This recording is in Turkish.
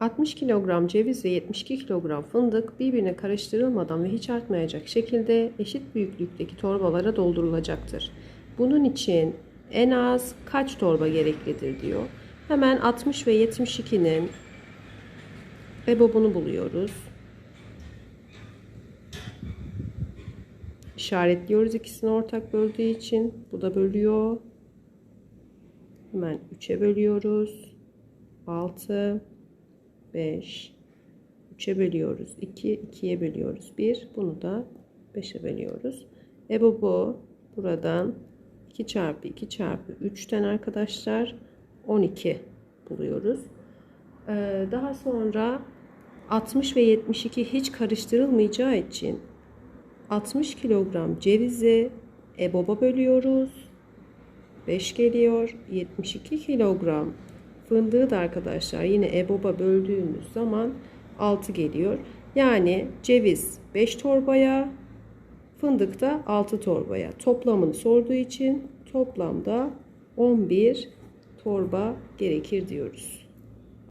60 kilogram ceviz ve 72 kilogram fındık birbirine karıştırılmadan ve hiç artmayacak şekilde eşit büyüklükteki torbalara doldurulacaktır. Bunun için en az kaç torba gereklidir diyor. Hemen 60 ve 72'nin EBOB'unu buluyoruz. İşaretliyoruz ikisini ortak böldüğü için. Bu da bölüyor. Hemen 3'e bölüyoruz. 6 5 3'e bölüyoruz. 2 2'ye bölüyoruz. 1 bunu da 5'e bölüyoruz. EBOB'u buradan 2 çarpı 2 çarpı 3'ten arkadaşlar 12 buluyoruz. Ee, daha sonra 60 ve 72 hiç karıştırılmayacağı için 60 kilogram cevizi EBOB'a bölüyoruz. 5 geliyor. 72 kilogram fındığı da arkadaşlar yine EBOB'a böldüğümüz zaman 6 geliyor. Yani ceviz 5 torbaya, fındık da 6 torbaya. Toplamını sorduğu için toplamda 11 torba gerekir diyoruz.